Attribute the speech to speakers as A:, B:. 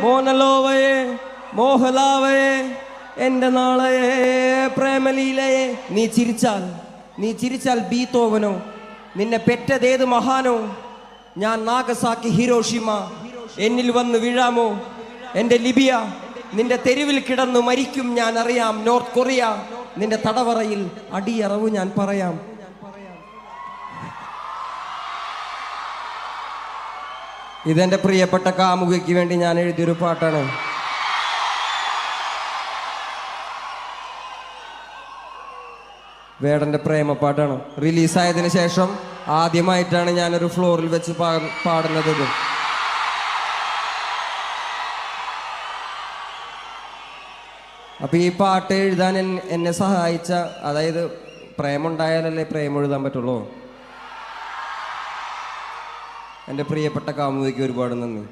A: മോനലോവയെ മോഹലാവയെ എന്റെ നാളയെ പ്രേമലീലയെ നീ ചിരിച്ചാൽ നീ ചിരിച്ചാൽ ബീത്തോവനോ നിന്നെ പെറ്റതേത് മഹാനോ? ഞാൻ നാഗസാക്കി ഹിരോഷിമ എന്നിൽ വന്ന് വീഴാമോ? എന്റെ ലിബിയ നിന്റെ തെരുവിൽ കിടന്നു മരിക്കും ഞാൻ അറിയാം. നോർത്ത് കൊറിയ നിന്റെ തടവറയിൽ അടിയറവ് ഞാൻ പറയാം. ഇതെന്റെ പ്രിയപ്പെട്ട കാമുകയ്ക്ക് വേണ്ടി ഞാൻ എഴുതിയൊരു പാട്ടാണ്. വേടന്റെ പ്രേമപ്പാട്ടാണ്. റിലീസായതിനു ശേഷം ആദ്യമായിട്ടാണ് ഞാനൊരു ഫ്ലോറിൽ വെച്ച് പാ- പാടുന്നത് ഇത്. അപ്പൊ ഈ പാട്ട് എഴുതാൻ എന്നെ സഹായിച്ച അതായത് പ്രേമുണ്ടായാലല്ലേ പ്രേമം എഴുതാൻ പറ്റുള്ളൂ? എന്റെ പ്രിയപ്പെട്ട കാമുകിക്ക് ഒരുപാട് നന്ദി.